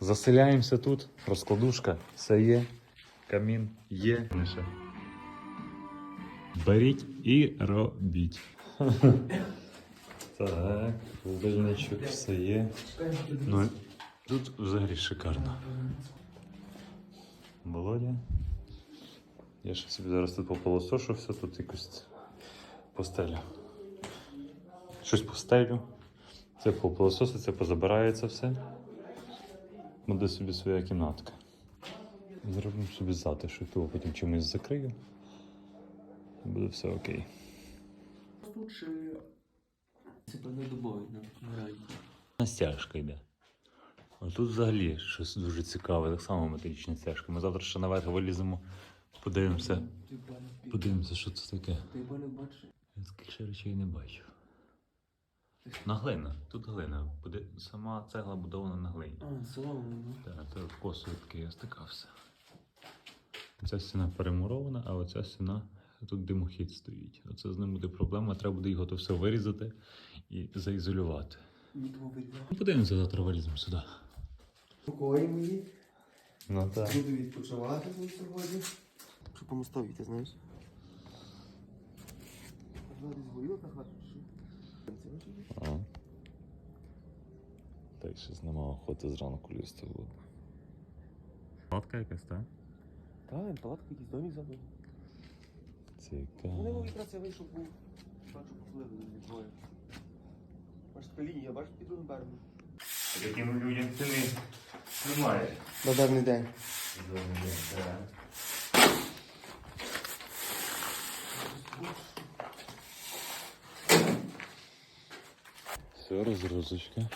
Заселяємося тут, розкладушка, все є, камін є. Беріть і робіть. Так, холодильничок, все є. Ну, тут взагалі шикарно. Володя. Я ще собі зараз тут попилосошу все, тут якось постелю. Щось постелю. Це попилососиться, позабирається все. Буде собі своя кімнатка. Зробимо собі затишок, того потім чимось закрию. Буде все окей. На стяжка йде. А тут взагалі щось дуже цікаве, так само металічна стяжка. Ми завтра ще наверх виліземо, подивимося. Подивимося, що це таке. Я таких ще речей не бачив. На глина. Тут глина. Буде... Сама цегла будована на глині. А, соломо, ну. Так, це косою такий я стикався. Ця стіна перемурована, а оця стіна тут димохід стоїть. Оце з ним буде проблема, треба буде його то все вирізати і заізолювати. Ну, Подивимося, завтра виліземо сюди. Покої мої. Ну так. Буду відпочивати тут сьогодні. Що по мостові, ти знаєш? Можна десь горілка Ага. Так, щось нема охоти зранку лізти в воду. Палатка якась, так? Так, палатка якийсь домик забув. Вони Цікаво. мов якраз я вийшов був. Бачу, попливли зі двоє. Бачиш, така лінія, бачиш, під другим берегом. Таким людям ціни немає. На даний день. Все, розгрузочка.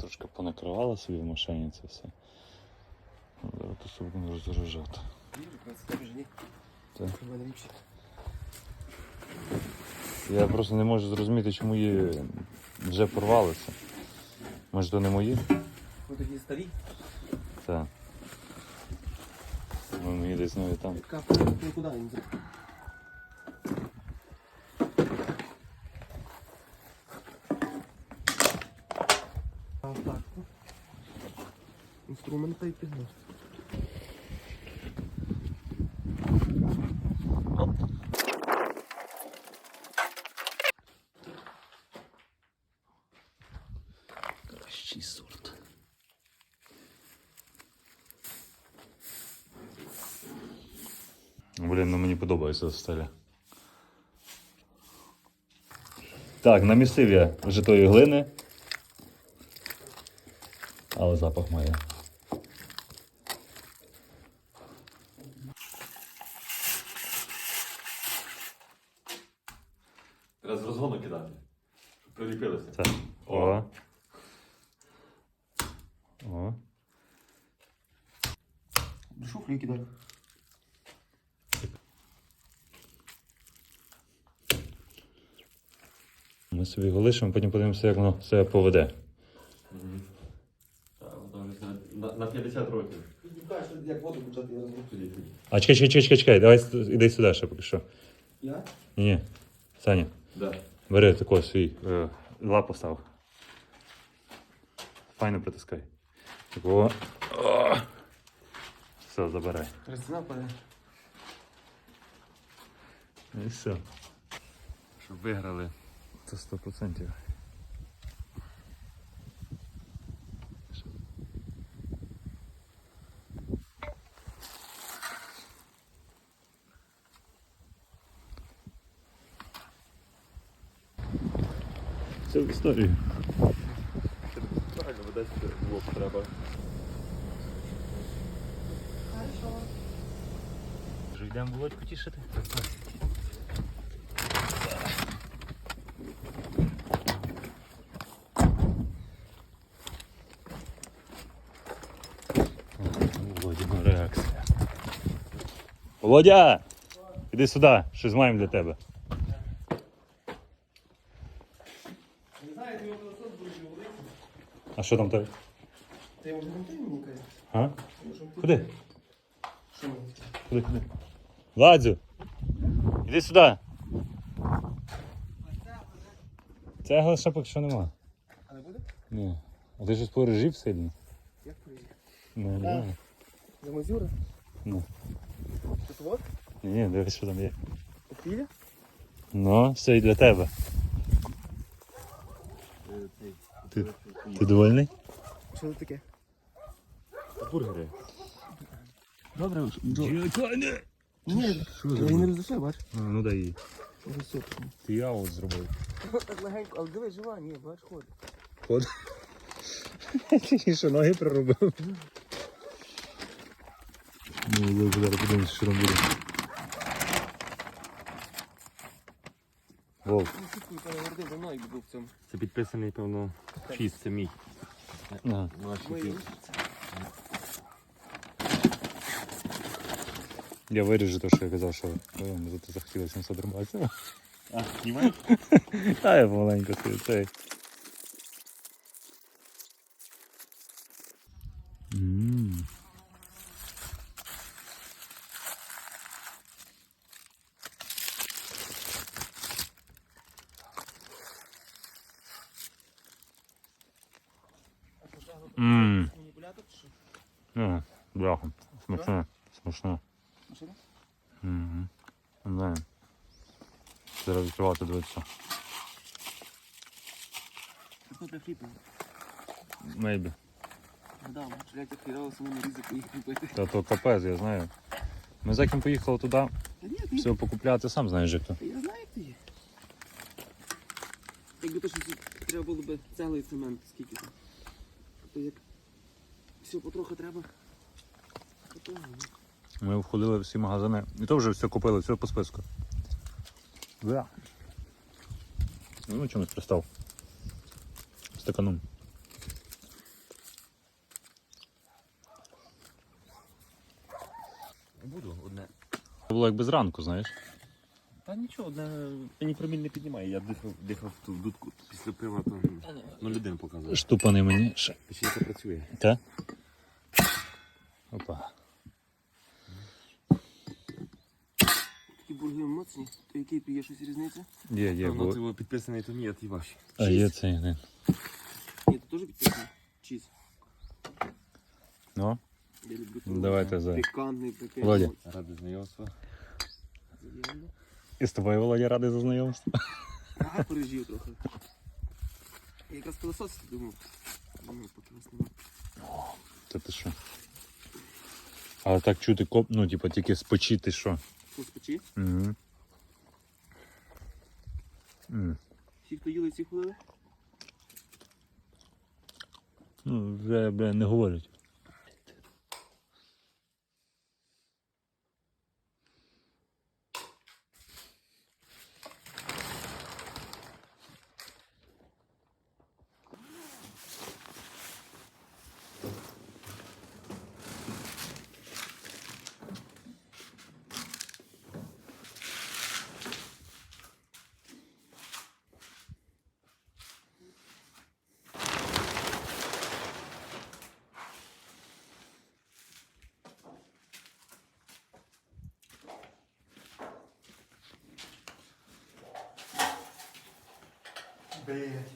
Трошки понакривала собі в машині це все. Ну, Зараз тут все будемо розгружати. Так. Я просто не можу зрозуміти, чому її вже порвалися. Може, то не мої? Ви такі старі? Так. Ну, мені десь навіть там. Така ти куди їм за? А так. ну. І піднос. Кращий сорт. Блін, ну мені подобається стеля. Так, намісив я житої глини. Але запах має. Треба з розгону кидати. Щоб приліпилося. Так. О. О. До шуфлі кидай. Ми собі його лишимо, потім подивимося, як воно себе поведе. Так, воно вже на, на 50 років. Кажеш, як воду почати я розумію. Тоді, тоді. А чекай, чекай, чекай, чекай, давай іди сюди ще поки що. Я? Ні. Саня, Да. бери такого свій е, лапу став. Файно притискай. Такого. О! Все, забирай. Трясина паде. І все. Щоб виграли. Це 100%. Історію. Правильно, видать, блок треба. Вже йдемо Володьку тішити? Володіна реакція. Володя! Іди сюди, щось маємо для тебе. Не знаю, ти його пилосос дуже великий. А що там тебе? Ти його змонтуй мені каже. А? Куди? Що мені? Куди, куди? Ладзю! Іди сюди! Цегли ще поки що нема. А не буде? Ні. А ти щось порежів сильно? Як приїде? Ну, не знаю. За мазюра? Ну. Тут вот? Ні, ні, дивись, що там є. Опіля? Ну, все і для тебе. Ти, ти довольний? Що це таке? Бургери. Добре, Ні. Ні, Що я не розлишив, бач? А, ну дай їй. Може. Ти я от зробив. Так легенько, але диви, жива, ні, бач, ходить. Ход. Ти що ноги проробив? Ну, зараз подивимося, що там буде. Вов. Ну, сітку, пане Гордин, давно якби був в цьому. Це підписаний, певно, чист, це мій. Ага. Я виріжу те, що я казав, що ой, захотілося ти захотіла 700 рибаців. А, знімаєш? Та я собі цей. Ну, бляха. Смачно. Машина? Угу. Не. Зараз відкривати дивитися. Для хліпа. Maybe. Да, блядь, я хірово самому ризику їх купити. Та то капець, я знаю. Ми з яким поїхали туди, Та ні, ти все покупляти, сам знаєш як то. Та Я знаю, як ти є. Якби то щось треба було б цегли і цемент, скільки там. То як все потроху треба. Ми входили в всі магазини. І то вже все купили, все по списку. Да. Ну, чомусь пристав. Стаканом. Буду одне. Це було якби зранку, знаєш. Та нічого, одне мені проміль не піднімає. Я дихав, дихав в ту дудку після пива, то ну людину показує. Штупаний мені ще. Печінка працює. Та? Опа. Такі бурги моцні, то який є щось різниця? Є, є, Воно бо... ти підписаний, то ні, а ті ваші. А є цей один. Ні, то теж підписано. Чіз. Ну, Я люблю Ну, давайте за- Пікантний такий. Володя. Ради знайомства. Зав'язано. і з тобою, Володя, радий за знайомство. Ага, пережив трохи. Я якраз пилососити думав. Думаю, поки вас нема. Та ти що? Але так чути коп, ну, типу тільки з печі, ти що? Що печі? Угу. М. Всі, хто їли, всі ходили? Ну, вже, бля, не говорять. Блять.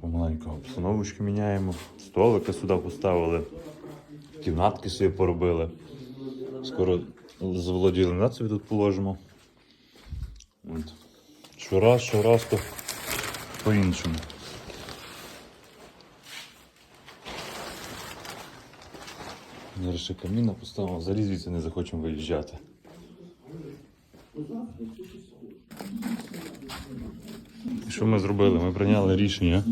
Помаленьку обстановочки міняємо. Столики сюди поставили. Кімнатки собі поробили. Скоро з Володієм на собі тут положимо. От. Щораз, щораз то по-іншому. Ще каміна поставимо, взагалі звідси не захочемо виїжджати. Що ми зробили? Ми прийняли рішення,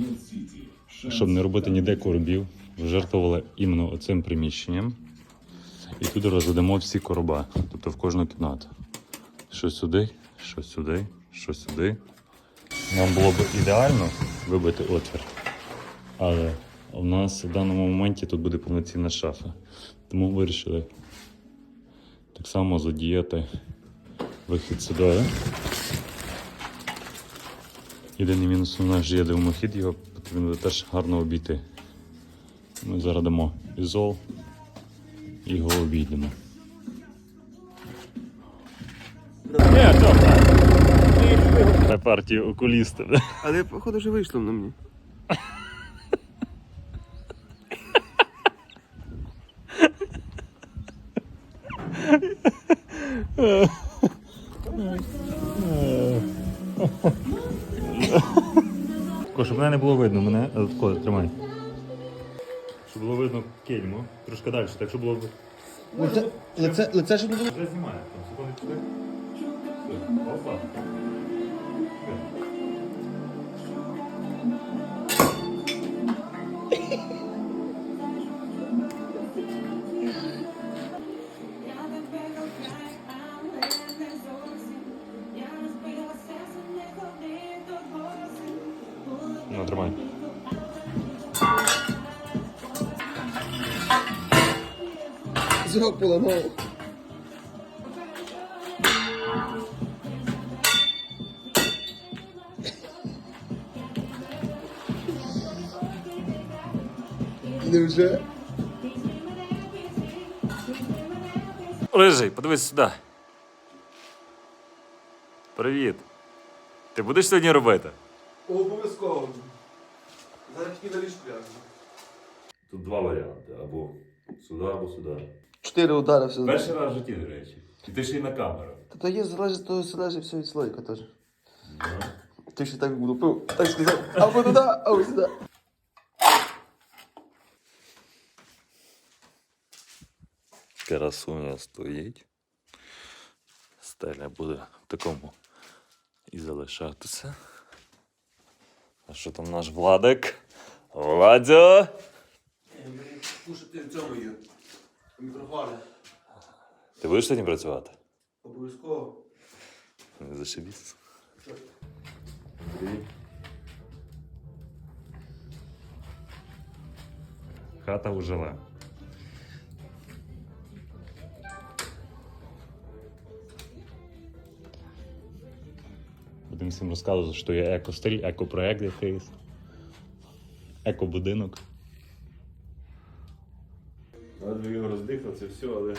щоб не робити ніде коробів. Жертвували іменно оцим приміщенням. І туди розведемо всі короба, тобто в кожну кімнату. Що сюди, що сюди, що сюди. Нам було б ідеально вибити отвір. Але у нас в даному моменті тут буде повноцінна шафа. Тому вирішили так само задіяти вихід сюди. Єдиний мінус у нас є димохід, його потрібно буде теж гарно обійти. Ми зараз дамо ізол і його обійдемо. Давай. партію окулістів. Але походу вже вийшло на мені. Ко, мене не було видно, мене. е, тако, тримай. Щоб було видно кельму. Трошки далі, так щоб було. Лице, лице, лице щоб не було. Вже знімає, там секунди Опа. Зрок поламав. Невже? Рижий, подивись сюди. Привіт. Ти будеш сьогодні робити? Обов'язково. Зараз тільки на ліжку ляжу. Тут два варіанти. Або сюди, або сюди. Чотири удари все. Перший раз в житті, до речі. І ти ще й на камеру. Та то є залежить, то залежить все від слойка теж. Ти ще так буду пив, так сказав, або туди, або сюди. Красуня стоїть. Стеля буде в такому і залишатися. А що там наш Владик? Владзо! Кушати в цьому є. Мікрофони. Ти будеш сьогодні працювати? Обов'язково. Не зашибіться. Хата ужила. Будемо всім розказувати, що є еко-стиль, еко-проект якийсь, еко-будинок. Це все, але.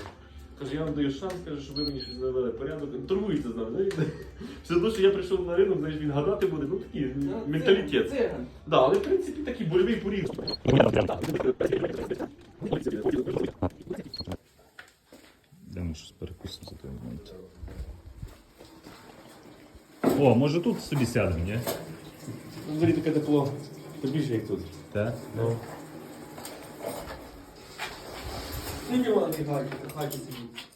Каже, я вам даю шанс, каже, щоб ви мені щось навели порядок. Торгується з нами, знаєте? Все одно, що я прийшов на ринок, знаєш, він гадати буде, ну такий менталітет. Циган. Да, але в принципі такий больовий поріг. Йдемо щось перекусимо за той момент. О, може тут собі сядемо, ні? Взагалі таке тепло. Більше як тут. Так? Ну. Скільки вона ті хаті, хаті сидить?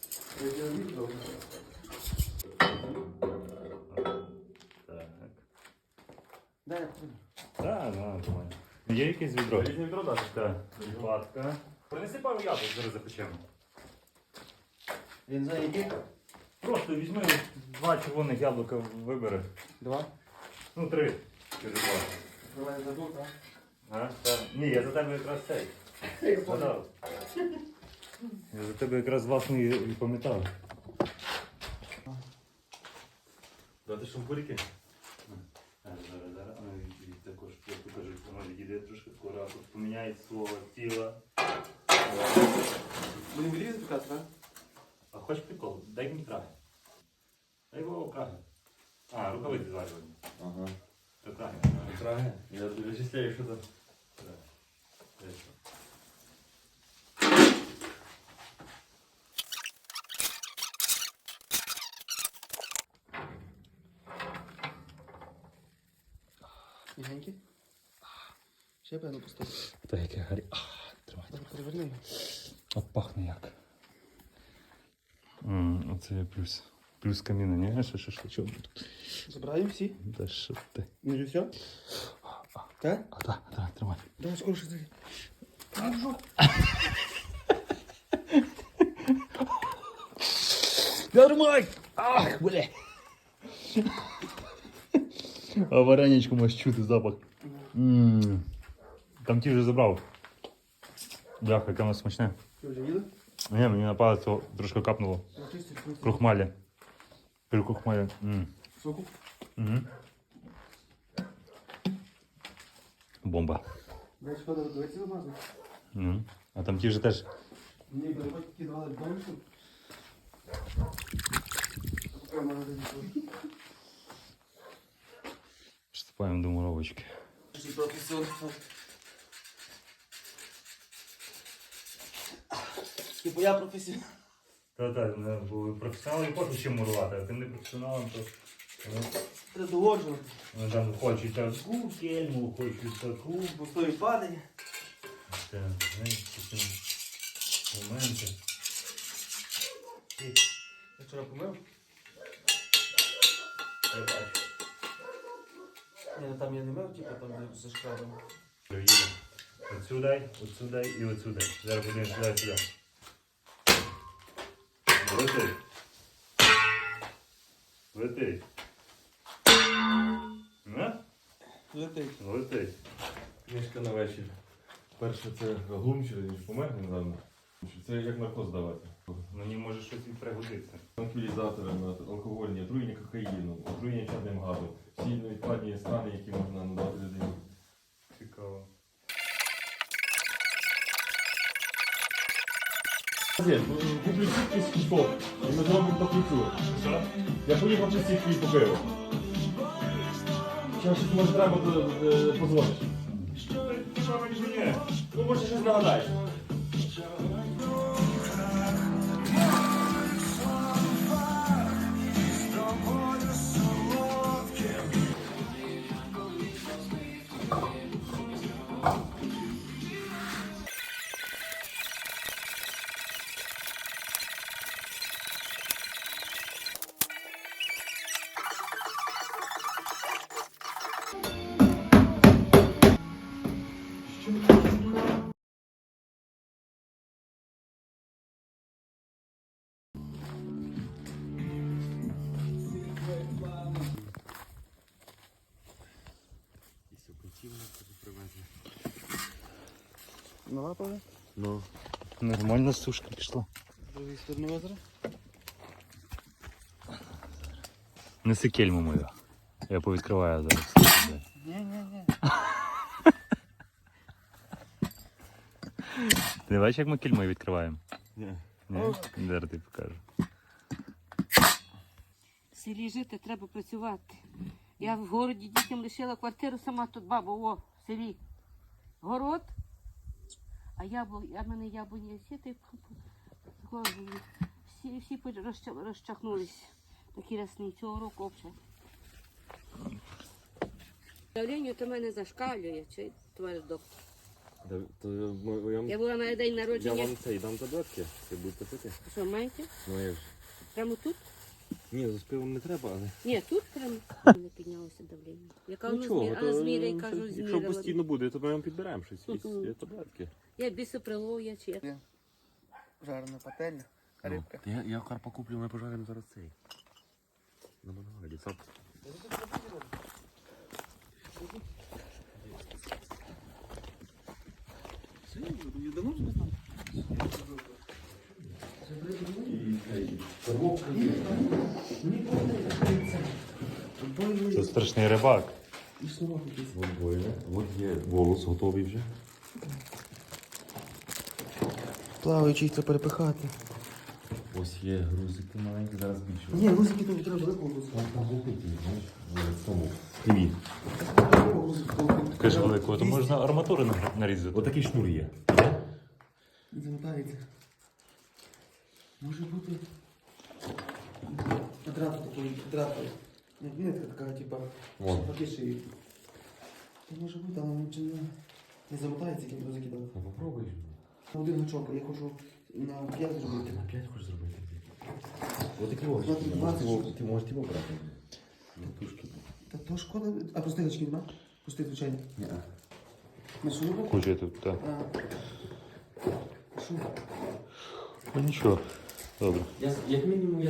Так. Дай я Так, да, нормально. Є якесь відро? Різні відро дати? Так. Латка. Принеси пару яблук, зараз запечемо. Я не знаю, які? Просто візьми два червоних яблука вибери. Два. Ну, три. Скажи два. Давай за двох, так? А? Так. Ні, я за тебе якраз цей. Згадав. Я за тебе якраз власне і пам'ятав. Дати шампурики? Зараз, зараз, зараз. А, і- і Також я покажу, воно відійде трошки таку ракурс, поміняє свого тіла. Будемо відрізати пікати, так? А хочеш прикол? Дай мені краги. Дай його краги. А, рукавиці зварювані. Ага. Це краги. Траги. Я вичисляю, що там. Дай що. Мігенькі? Ще певно поставив. Та яке гарі. А, тримай. Давай переверни його. А пахне як. М, Оце є плюс. Плюс каміна, ні? Що, що, що, що тут? Забираємо всі. Да що ти? Ну вже все? Так? А, так, так, тримай. Давай скоріше зайди. Нормай! Ах, бля! А вареничку можеш чути запах. М. Там ті вже забрав. Бляха, яке воно смачне. Ти вже їли? Ні, мені на палець цього трошки капнуло. Ну, чисті, чисті. Крухмалі. Крухмалі. М. Соку? Угу. Бомба. Дай шкода рукавиці замазати. М. А там ті ж теж. Мені переходь такі давали домішку. А поки в мене десь тут. Приступаємо до муровочки. Типу я професіонал. Та так, бо професіонали хочуть чим мурувати, а тим не професіоналам, то Треба доводжувати. вони там хочуть таку кельму, хочуть таку. Бо той падає. Це, знаєш, такі моменти. Я вчора помив. Я бачу. Ні, ну там я не мив, типу там де за шкафом. Їду. Отсюди, отсюди і отсюди. Зараз будемо сюди, сюди. Летить. Летить. На? Летить. Летить. Книжка на вечір. Перше це глумче, ніж помер недавно. Це як наркоз давати. Мені може щось і пригодиться. Транквілізатори, алкогольні, отруєння кокаїном, отруєння чадним газом. Всі невідкладні стани, які можна надати людині. Цікаво. Куплю всіх кісток і ми зробимо Що? Я поїхав всіх твій побив. Ще щось може треба, то е, позвониш. Що мені ні? Ну, може, щось нагадаєш. Нова пора? Ну. Нормальна сушка пішла. З другої сторони озера? Неси кельму мою. Я повідкриваю зараз. Ні, ні, ні. Ти бачиш, як ми кельмою відкриваємо? Ні. Ні? Зараз ти покажу. В селі жити треба працювати. Я в городі дітям лишила квартиру, сама тут баба, о, в селі. Город. А яблу, а в мене яблуні всі, ти всі, всі розчахнулись. Такі рясні цього року взагалі. Давлення то мене зашкалює, чи товариш доктор. Я була на день Я народження. вам цей дам таблетки, ви будете пити. Що, маєте? Ну я ж. Прямо тут? Ні, за співом не треба, але. Ні, тут прям не піднялося давлення. Яка воно Нічого, змір... то, а зміряй, ну, кажу, Якщо постійно буде, то ми вам підберемо щось. Є, Мгм. є таблетки. Я бісоприлов, я чи як. Жарена пательня, рибка. Я, я карпа куплю, ми пожаримо зараз цей. На мангалі. Сап. Давно вже не знав? Це страшний рибак. От є волос готовий вже. Плаваючий це перепихати. Ось є грузики маленькі, зараз більше. Ні, гусики тут треба великого. Там там знаєш, в тому. Привіт. Кажеш великого, то можна арматури на- нарізати. Отакий шнур є. І замотається. Може бути. Квадрат такий, квадрат. Нитка така, типа, Вон. поки шиї. Це може бути, але він чи не, не замотається, яким закидав. Ну попробуй. На один гачок, а я хочу на п'ять зробити. На п'ять хочеш зробити. Отакі ось. Двадцять, Ти двадцять. можеш- Ти можеш його брати. Тушки. Та то шкода. А пусти гачки нема? Пусти, звичайно. Ні. На що робити? Куча тут, так. А, що? Ну нічого. Добре. Я, як мінімум я